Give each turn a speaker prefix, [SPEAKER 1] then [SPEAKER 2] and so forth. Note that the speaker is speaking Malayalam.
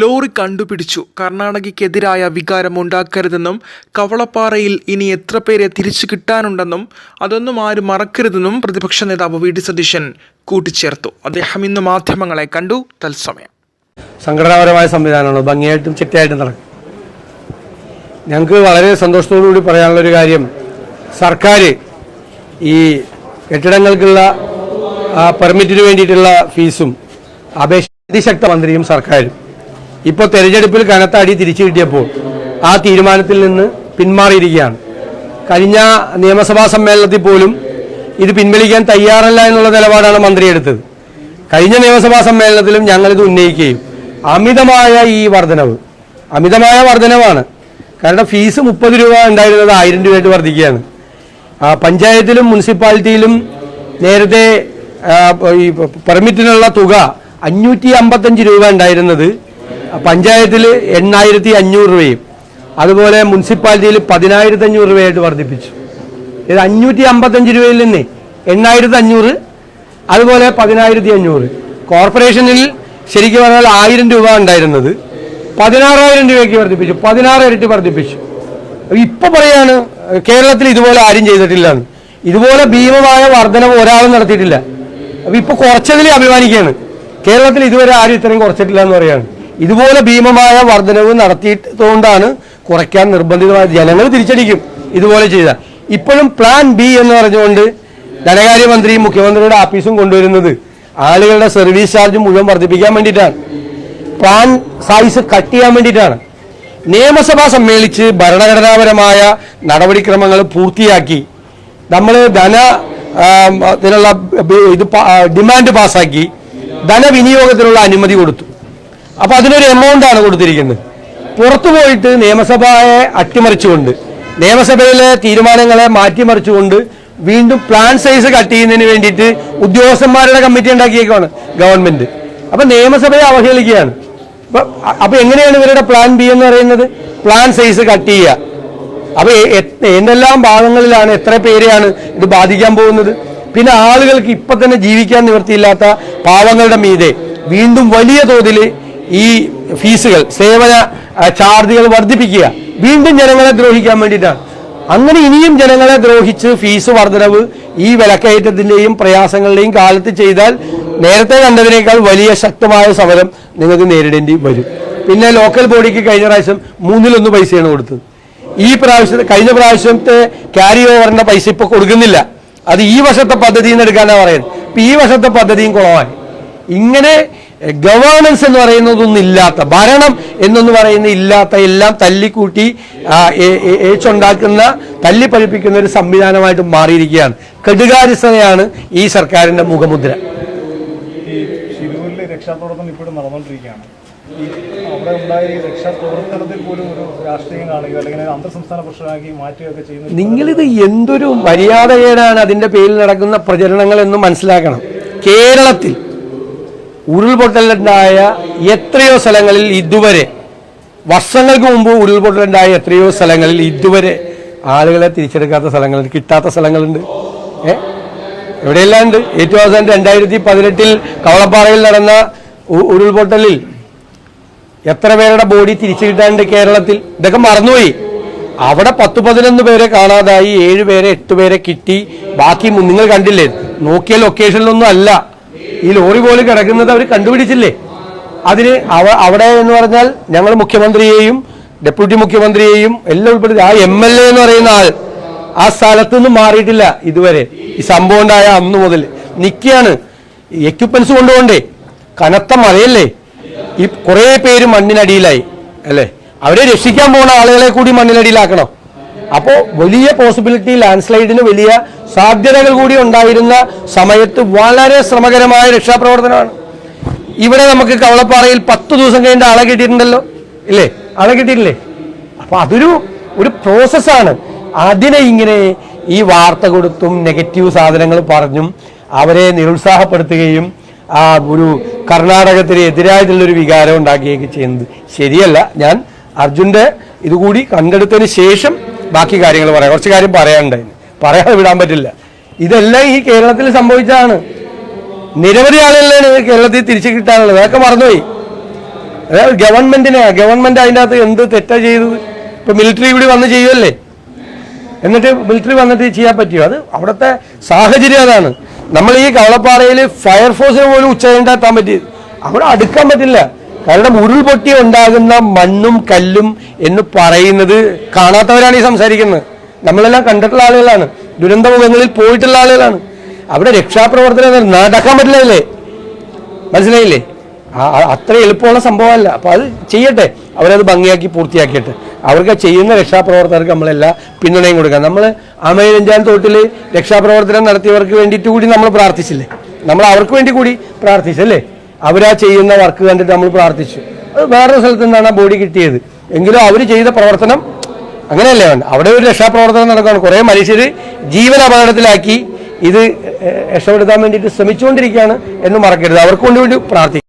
[SPEAKER 1] ലോറി കണ്ടുപിടിച്ചു. കർണാടകയ്ക്കെതിരായ വികാരം ഉണ്ടാക്കരുതെന്നും കവളപ്പാറയിൽ ഇനി എത്ര പേരെ തിരിച്ചു കിട്ടാനുണ്ടെന്നും അതൊന്നും ആരും മറക്കരുതെന്നും പ്രതിപക്ഷ നേതാവ് വി. ഡി. സതീശൻ കൂട്ടിച്ചേർത്തു. അദ്ദേഹം ഇന്ന് മാധ്യമങ്ങളെ കണ്ടു. തത്സമയം.
[SPEAKER 2] സംഘടനാപരമായ സംവിധാനമാണ്. ഭംഗിയായിട്ടും ചിട്ടയായിട്ടും നടക്കും. ഞങ്ങൾക്ക് വളരെ സന്തോഷത്തോടുകൂടി പറയാനുള്ള ഒരു കാര്യം സർക്കാർ ഈ കെട്ടിടങ്ങൾക്കുള്ള പെർമിറ്റിന് വേണ്ടിയിട്ടുള്ള ഫീസും അപേക്ഷ അതിശക്ത മന്ത്രിയും സർക്കാരും ഇപ്പോൾ തെരഞ്ഞെടുപ്പിൽ കനത്ത അടി തിരിച്ചു കിട്ടിയപ്പോൾ ആ തീരുമാനത്തിൽ നിന്ന് പിന്മാറിയിരിക്കുകയാണ്. കഴിഞ്ഞ നിയമസഭാ സമ്മേളനത്തിൽ പോലും ഇത് പിൻവലിക്കാൻ തയ്യാറല്ല എന്നുള്ള നിലപാടാണ് മന്ത്രി എടുത്തത്. കഴിഞ്ഞ നിയമസഭാ സമ്മേളനത്തിലും ഞങ്ങളിത് ഉന്നയിക്കുകയും അമിതമായ ഈ വർധനവ് അമിതമായ വർധനവാണ്. കാരണം ഫീസ് മുപ്പത് രൂപ ഉണ്ടായിരുന്നത് ആയിരം രൂപയായിട്ട് വർദ്ധിക്കുകയാണ്. പഞ്ചായത്തിലും മുനിസിപ്പാലിറ്റിയിലും നേരത്തെ ഈ പെർമിറ്റിനുള്ള തുക അഞ്ഞൂറ്റി അമ്പത്തഞ്ച് രൂപ ഉണ്ടായിരുന്നത് പഞ്ചായത്തിൽ എണ്ണായിരത്തി അഞ്ഞൂറ് രൂപയും അതുപോലെ മുനിസിപ്പാലിറ്റിയിൽ പതിനായിരത്തി അഞ്ഞൂറ് രൂപയായിട്ട് വർദ്ധിപ്പിച്ചു. ഇത് അഞ്ഞൂറ്റി അമ്പത്തഞ്ച് രൂപയിൽ നിന്ന് എണ്ണായിരത്തി അഞ്ഞൂറ് അതുപോലെ പതിനായിരത്തി അഞ്ഞൂറ്. കോർപ്പറേഷനിൽ ശരിക്കും പറഞ്ഞാൽ ആയിരം രൂപ ഉണ്ടായിരുന്നത്. പതിനാറായിരം രൂപയ്ക്ക് വർദ്ധിപ്പിച്ചു പതിനാറ് ഇരട്ടി വർദ്ധിപ്പിച്ചു. ഇപ്പൊ പറയാണ് കേരളത്തിൽ ഇതുപോലെ ആരും ചെയ്തിട്ടില്ല. ഇതുപോലെ ഭീമമായ വർധനവ് ഒരാളും നടത്തിയിട്ടില്ല. അപ്പൊ ഇപ്പൊ കുറച്ചതിൽ അഭിമാനിക്കുകയാണ്. കേരളത്തിൽ ഇതുവരെ ആരും ഇത്രയും കുറച്ചിട്ടില്ല എന്ന് പറയാണ്. ഇതുപോലെ ഭീമമായ വർധനവ് നടത്തിയിട്ടുകൊണ്ടാണ് കുറയ്ക്കാൻ നിർബന്ധിതമായ ജനങ്ങൾ തിരിച്ചടിക്കും ഇതുപോലെ ചെയ്ത. ഇപ്പോഴും പ്ലാൻ ബി എന്ന് പറഞ്ഞുകൊണ്ട് ധനകാര്യമന്ത്രിയും മുഖ്യമന്ത്രിയുടെ ആഫീസും കൊണ്ടുവരുന്നത് ആളുകളുടെ സർവീസ് ചാർജ് മുഴുവൻ വർദ്ധിപ്പിക്കാൻ വേണ്ടിയിട്ടാണ്. പ്ലാൻ സൈസ് കട്ട് ചെയ്യാൻ വേണ്ടിയിട്ടാണ്. നിയമസഭ സമ്മേളിച്ച് ഭരണഘടനാപരമായ നടപടിക്രമങ്ങൾ പൂർത്തിയാക്കി. നമ്മൾ ധന ഇതിനുള്ള ഇത് ഡിമാൻഡ് പാസ്സാക്കി ധനവിനിയോഗത്തിനുള്ള അനുമതി കൊടുത്തു. അപ്പൊ അതിനൊരു എമൗണ്ട് ആണ് കൊടുത്തിരിക്കുന്നത്. പുറത്തു പോയിട്ട് നിയമസഭയെ അട്ടിമറിച്ചുകൊണ്ട് നിയമസഭയിലെ തീരുമാനങ്ങളെ മാറ്റിമറിച്ചുകൊണ്ട് വീണ്ടും പ്ലാൻ സൈസ് കട്ട് ചെയ്യുന്നതിന് വേണ്ടിയിട്ട് ഉദ്യോഗസ്ഥന്മാരുടെ കമ്മിറ്റി ഉണ്ടാക്കിയേക്കാണ് ഗവൺമെന്റ് അപ്പൊ നിയമസഭയെ അവഹേളിക്കുകയാണ്. അപ്പൊ എങ്ങനെയാണ് ഇവരുടെ പ്ലാൻ ബി എന്ന് പറയുന്നത്? പ്ലാൻ സൈസ് കട്ട് ചെയ്യുക. അപ്പൊ എ- എ- എന്തെല്ലാം ഭാഗങ്ങളിലാണ് എത്ര പേരെയാണ് ഇത് ബാധിക്കാൻ പോകുന്നത്? പിന്നെ ആളുകൾക്ക് ഇപ്പൊ തന്നെ ജീവിക്കാൻ നിവൃത്തിയില്ലാത്ത പാവങ്ങളുടെ മീതെ വീണ്ടും വലിയ തോതിൽ ഈ ഫീസുകൾ സേവന ചാർജുകൾ വർദ്ധിപ്പിക്കുക. വീണ്ടും ജനങ്ങളെ ദ്രോഹിക്കാൻ വേണ്ടിയിട്ടാണ്. അങ്ങനെ ഇനിയും ജനങ്ങളെ ദ്രോഹിച്ച് ഫീസ് വർധനവ് ഈ വിലക്കയറ്റത്തിന്റെയും പ്രയാസങ്ങളുടെയും കാലത്ത് ചെയ്താൽ നേരത്തെ കണ്ടതിനേക്കാൾ വലിയ ശക്തമായ സമരം നിങ്ങൾക്ക് നേരിടേണ്ടി വരും. പിന്നെ ലോക്കൽ ബോഡിക്ക് കഴിഞ്ഞ പ്രാവശ്യം മൂന്നിലൊന്ന് പൈസയാണ് കൊടുത്തത്. ഈ പ്രാവശ്യത്തെ കഴിഞ്ഞ പ്രാവശ്യത്തെ ക്യാരി ഓവറിന്റെ പൈസ ഇപ്പൊ കൊടുക്കുന്നില്ല. അത് ഈ വർഷത്തെ പദ്ധതിയിൽ നിന്ന് എടുക്കാനാണ് പറയുന്നത്. ഇപ്പൊ ഈ വർഷത്തെ പദ്ധതിയും കുറവാണ്. ഇങ്ങനെ ഗവേണൻസ് എന്ന് പറയുന്നതൊന്നും ഇല്ലാത്ത ഭരണം എന്നൊന്ന് പറയുന്ന ഇല്ലാത്ത എല്ലാം തല്ലിക്കൂട്ടി ഏച്ചുണ്ടാക്കുന്ന തല്ലി പഠിപ്പിക്കുന്ന ഒരു സംവിധാനമായിട്ട് മാറിയിരിക്കുകയാണ്. കെടുകാരിസ്ഥതയാണ് ഈ സർക്കാരിന്റെ മുഖമുദ്ര.
[SPEAKER 3] രക്ഷാപ്രവർത്തനം ഇപ്പോഴും നടന്നുകൊണ്ടിരിക്കുകയാണ്. ഈ അവിടെ ഉണ്ടായ ഈ രക്ഷാപ്രവർത്തനത്തിൽ പോലും ഒരു രാഷ്ട്രീയം കാണുകയോ അല്ലെങ്കിൽ അന്തർ സംസ്ഥാന പ്രശ്നമാക്കി മാറ്റുകയൊക്കെ ചെയ്യുന്ന
[SPEAKER 2] നിങ്ങളിത് എന്തൊരു മര്യാദകേടാണ് അതിന്റെ പേരിൽ നടക്കുന്ന പ്രചരണങ്ങൾ എന്ന് മനസ്സിലാക്കണം. കേരളത്തിൽ ഉരുൾപൊട്ടലുണ്ടായ എത്രയോ സ്ഥലങ്ങളിൽ ഇതുവരെ വർഷങ്ങൾക്ക് മുമ്പ് ഉരുൾപൊട്ടലുണ്ടായ എത്രയോ സ്ഥലങ്ങളിൽ ഇതുവരെ ആളുകളെ തിരിച്ചെടുക്കാത്ത സ്ഥലങ്ങളുണ്ട് കിട്ടാത്ത സ്ഥലങ്ങളുണ്ട്. ഏ? എവിടെയെല്ലാം ഉണ്ട് ഏറ്റവും അവസാനം രണ്ടായിരത്തി പതിനെട്ടിൽ കവളപ്പാറയിൽ നടന്ന ഉരുൾപൊട്ടലിൽ എത്ര പേരുടെ ബോഡി തിരിച്ചു കിട്ടാനുണ്ട് കേരളത്തിൽ? ഇതൊക്കെ മറന്നുപോയി. അവിടെ പത്ത് പതിനൊന്ന് പേരെ കാണാതായി ഏഴ് പേരെ എട്ട് പേരെ കിട്ടി. ബാക്കി നിങ്ങൾ കണ്ടില്ലേ? നോക്കിയ ലൊക്കേഷനിലൊന്നും അല്ല. ഈ ലോറി പോലും കിടക്കുന്നത് അവർ കണ്ടുപിടിച്ചില്ലേ? അതിന് അവ അവിടെ എന്ന് പറഞ്ഞാൽ ഞങ്ങൾ മുഖ്യമന്ത്രിയെയും ഡെപ്യൂട്ടി മുഖ്യമന്ത്രിയെയും എല്ലാം ഉൾപ്പെടുത്തി. ആ എം എൽ എ എന്ന് പറയുന്ന ആൾ ആ സ്ഥലത്തു നിന്ന് മാറിയിട്ടില്ല ഇതുവരെ. ഈ സംഭവം ഉണ്ടായ അന്ന് മുതൽ. നിൽക്കുകയാണ് എക്യുപ്മെന്റ്സ് കൊണ്ടുപോണ്ടേ കനത്ത മഴയല്ലേ? ഈ കുറേ പേര് മണ്ണിനടിയിലായി അല്ലേ? അവരെ രക്ഷിക്കാൻ പോകുന്ന ആളുകളെ കൂടി മണ്ണിനടിയിലാക്കണം. അപ്പോൾ വലിയ പോസിബിലിറ്റി ലാൻഡ് സ്ലൈഡിന് വലിയ സാധ്യതകൾ കൂടി ഉണ്ടായിരുന്ന സമയത്ത് വളരെ ശ്രമകരമായ രക്ഷാപ്രവർത്തനമാണ്. ഇവിടെ നമുക്ക് കവളപ്പാറയിൽ പത്ത് ദിവസം കഴിഞ്ഞ ആളെ കിട്ടിയിട്ടുണ്ടല്ലോ. ഇല്ലേ? ആളെ കിട്ടിയിട്ടില്ലേ? അപ്പൊ അതൊരു ഒരു പ്രോസസ്സാണ് അതിനെ ഇങ്ങനെ ഈ വാർത്ത കൊടുത്തും നെഗറ്റീവ് സാധനങ്ങൾ പറഞ്ഞും അവരെ നിരുത്സാഹപ്പെടുത്തുകയും ആ ഒരു കർണാടകത്തിന് എതിരായിട്ടുള്ളൊരു വികാരം ഉണ്ടാക്കുകയൊക്കെ ചെയ്യുന്നത് ശരിയല്ല. ഞാൻ അർജുന്റെ ഇതുകൂടി കണ്ടെടുത്തതിന് ശേഷം ബാക്കി കാര്യങ്ങൾ പറയാം. കുറച്ച് കാര്യം പറയാനുണ്ടായിരുന്നു പറയാതെ വിടാൻ പറ്റില്ല. ഇതെല്ലാം ഈ കേരളത്തിൽ സംഭവിച്ചതാണ്. നിരവധി ആളുകളാണ് കേരളത്തിൽ തിരിച്ചു കിട്ടാനുള്ളത്. അതൊക്കെ മറന്നുപോയി. അതായത് ഗവൺമെന്റിനെ ഗവൺമെന്റ് അതിന്റെ അകത്ത് എന്ത് തെറ്റാ ചെയ്തു ഇപ്പൊ മിലിറ്ററി കൂടി വന്ന് ചെയ്യുമല്ലേ എന്നിട്ട് മിലിറ്ററി വന്നിട്ട് ചെയ്യാൻ പറ്റിയോ? അത് അവിടുത്തെ സാഹചര്യം അതാണ്. നമ്മൾ ഈ കവളപ്പാറയിൽ ഫയർഫോഴ്സിന് പോലും ഉച്ചകണ്ടാത്താൻ പറ്റി അവിടെ അടുക്കാൻ പറ്റില്ല. കാരണം ഉരുൾപൊട്ടി ഉണ്ടാകുന്ന മണ്ണും കല്ലും എന്ന് പറയുന്നത് കാണാത്തവരാണ് ഈ സംസാരിക്കുന്നത്. നമ്മളെല്ലാം കണ്ടിട്ടുള്ള ആളുകളാണ്. ദുരന്തമുഖങ്ങളിൽ പോയിട്ടുള്ള ആളുകളാണ്. അവിടെ രക്ഷാപ്രവർത്തനം നടക്കാൻ പറ്റില്ലല്ലേ? മനസ്സിലായില്ലേ? അത്ര എളുപ്പമുള്ള സംഭവമല്ല. അപ്പൊ അത് ചെയ്യട്ടെ. അവരത് ഭംഗിയാക്കി പൂർത്തിയാക്കിയിട്ട്. അവർക്ക് ചെയ്യുന്ന രക്ഷാപ്രവർത്തകർക്ക് നമ്മളെല്ലാ പിന്തുണയും കൊടുക്കാം. നമ്മൾ അമേരഞ്ചാൻ തോട്ടിൽ രക്ഷാപ്രവർത്തനം നടത്തിയവർക്ക് വേണ്ടിയിട്ട് കൂടി നമ്മൾ പ്രാർത്ഥിച്ചില്ലേ? നമ്മൾ അവർക്ക് വേണ്ടി കൂടി പ്രാർത്ഥിച്ചല്ലേ? അവരാ ചെയ്യുന്ന വർക്ക് കണ്ടിട്ട് നമ്മൾ പ്രാർത്ഥിച്ചു. അത് വേറൊരു സ്ഥലത്ത് നിന്നാണ് ആ ബോഡി കിട്ടിയത്. എങ്കിലും അവർ ചെയ്ത പ്രവർത്തനം അങ്ങനെയല്ലേ വേണ്ട അവിടെ ഒരു രക്ഷാപ്രവർത്തനം നടക്കുകയാണ്. കുറേ മനുഷ്യർ ജീവൻ അപകടത്തിലാക്കി ഇത് രക്ഷപ്പെടുത്താൻ വേണ്ടിയിട്ട് ശ്രമിച്ചുകൊണ്ടിരിക്കുകയാണ് എന്ന് മറക്കരുത്. അവർക്ക് വേണ്ടി വേണ്ടി പ്രാർത്ഥിക്കും.